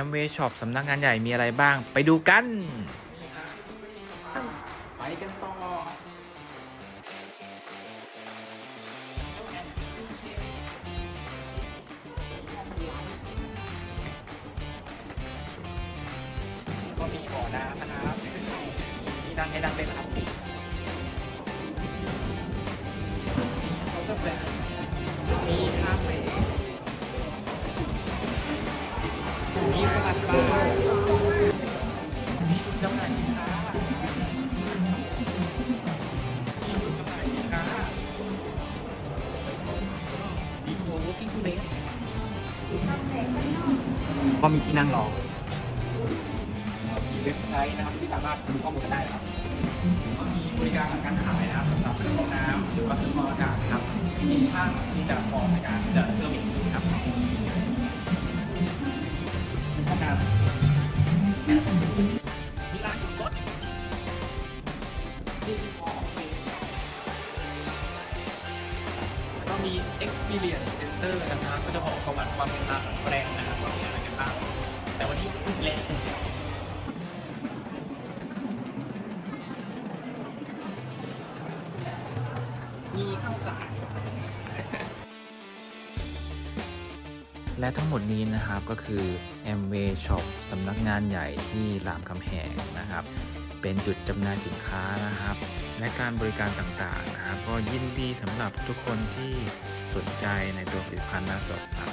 Amway Shop สำนักงานใหญ่มีอะไรบ้าง ไปดูกัน ไปกันต่อก็มีบ่อน้ำนะครับมีดังให้ดังเลยนะครับ ลัดบาร์มีจุดจำหน่ายสินค้ามีจุดจำหน่ายสินค้ามีโคเวิร์กิ้งสเปซก็มีที่นั่งรอมีเว็บไซต์นะครับที่สามารถดูข้อมูลกันได้นะครับก็มีบริการทางการขายนะครับสำหรับเครื่องรองน้ำหรือว่าเครื่องกรองอากาศนะครับมีช่างที่จะพร้อมในการที่จะเซอร์วิส ที่พอไปแล้วก็มี experience center นะครับ ก็จะบอกประวัติความเป็นมาของแบรนด์นะครับว่ามีอะไรกันบ้าง แต่วันนี้พูดแรงมีข้าวสารและทั้งหมดนี้นะครับก็คือ m w a y Shop สำนักงานใหญ่ที่รามคำแหงนะครับ เป็นจุดจำหน่ายสินค้านะครับ และการบริการต่างๆนะครับ ก็ยินดีสำหรับทุกคนที่สนใจในตัวผลิตภัณฑ์นาสดครับ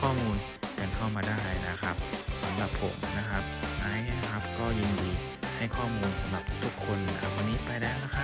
ข้อมูลกันเข้ามาได้นะครับสำหรับผมนะครับไอ้นะครับก็ยินดีให้ข้อมูลสำหรับทุกคนนะครับวันนี้ไปแล้วนะครับ